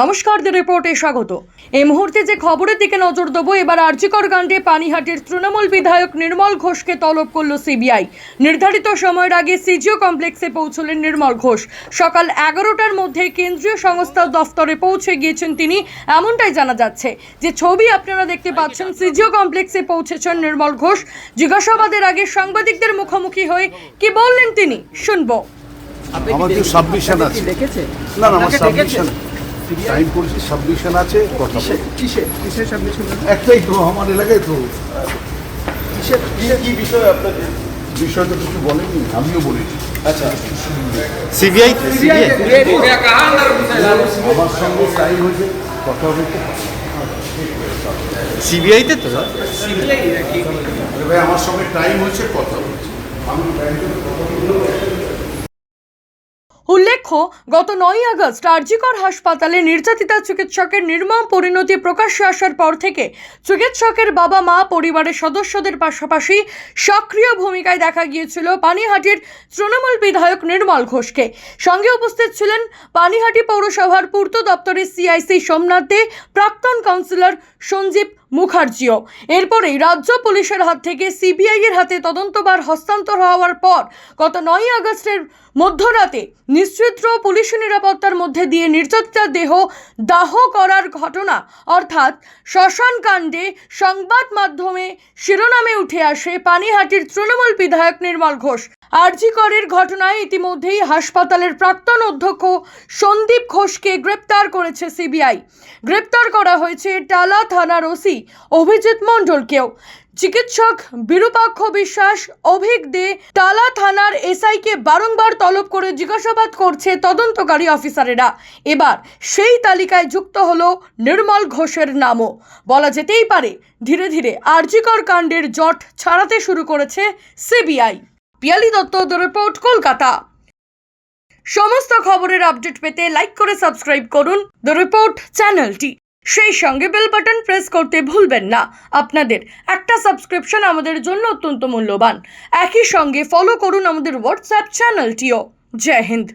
নমস্কার দ্য রিপোর্টে স্বাগত। এই মুহূর্তে যে খবরের দিকে নজর দেবো এবার আর্জিকর কাণ্ডে পানিহাটির তৃণমূল বিধায়ক নির্মল ঘোষকে তলব করল সিবিআই। নির্ধারিত সময়ের আগে সিজিও কমপ্লেক্সে পৌঁছলেন নির্মল ঘোষ। সকাল এগারোটার মধ্যে কেন্দ্রীয় সংস্থা দফতরে পৌঁছে গিয়েছেন তিনি। এমনটাই জানা যাচ্ছে যে ছবি আপনারা দেখতে পাচ্ছেন সিজিও কমপ্লেক্সে পৌঁছেছেন নির্মল ঘোষ। জিজ্ঞাসাবাদের আগে সাংবাদিকদের মুখোমুখি হয়ে কি বললেন তিনি শুনব। আমার তো সাবমিশন আছে দেখেছে না না আমার সাবমিশন সাইন করেছি সাবমিশন আছে কথা কিসে কিসে কিসের সাবমিশন একটাই তো আমার এলাকায় তো। কিসের কি বিষয় আপনাকে বিষয়টা কিছু বলেনি আমিও বলেছি আচ্ছা। সিবিআই সিবিআই আমার সঙ্গে সাইন হয়েছে কথা হয়েছে। সিবিআইতে তো ভাই আমার সঙ্গে টাইম হয়েছে কথা হয়েছে। আমি উল্লেখ্য, গত নয় আগস্ট আরজিকর হাসপাতালে নির্যাতিতা চিকিৎসকের নির্মম পরিণতি প্রকাশ্যে আসার পর থেকে চিকিৎসকের বাবা মা পরিবারের সদস্যদের পাশাপাশি সক্রিয় ভূমিকায় দেখা গিয়েছিল পানিহাটির তৃণমূল বিধায়ক নির্মল ঘোষকে। সঙ্গে উপস্থিত ছিলেন পানিহাটি পৌরসভার পূর্ত দপ্তরের সিআইসি সোমনাথ দে, প্রাক্তন কাউন্সিলর সঞ্জীব মুখার্জিও। এরপরেই রাজ্য পুলিশের হাত থেকে সিবিআই এর হাতে তদন্তভার হস্তান্তর হওয়ার পর গত নয় আগস্টের মধ্যরাতে নিশ্চিত্র পুলিশি নিরাপত্তার মধ্যে দিয়ে নির্যাতিতার দেহ দাহ করার ঘটনা, অর্থাৎ শ্মশান কাণ্ডে সংবাদ মাধ্যমে শিরোনামে উঠে আসে পানিহাটির তৃণমূল বিধায়ক নির্মল ঘোষ। আরজি করের ঘটনায় ইতিমধ্যেই হাসপাতালের প্রাক্তন অধ্যক্ষ সন্দীপ ঘোষকে গ্রেপ্তার করেছে সিবিআই। গ্রেপ্তার করা হয়েছে টালা থানার ওসি অভিজিৎ মণ্ডলকেও। চিকিৎসক বিরূপাক্ষ বিশ্বাস অভিক দে টালা থানার এসআইকে বারংবার তলব করে জিজ্ঞাসাবাদ করছে তদন্তকারী অফিসারেরা। এবার সেই তালিকায় যুক্ত হল নির্মল ঘোষের নামও। বলা যেতেই পারে, ধীরে ধীরে আরজিকর কাণ্ডের জট ছাড়াতে শুরু করেছে সিবিআই। পিয়ালি দত্ত রিপোর্ট কলকাতা। সমস্ত খবরের আপডেট পেতে লাইক করে সাবস্ক্রাইব করুন। দ্য রিপোর্ট চ্যানেলটি সেই সঙ্গে বেল বাটন প্রেস করতে ভুলবেন না। আপনাদের একটা সাবস্ক্রিপশন আমাদের জন্য অত্যন্ত মূল্যবান। একই সঙ্গে ফলো করুন আমাদের হোয়াটসঅ্যাপ চ্যানেলটিও জয় হিন্দ।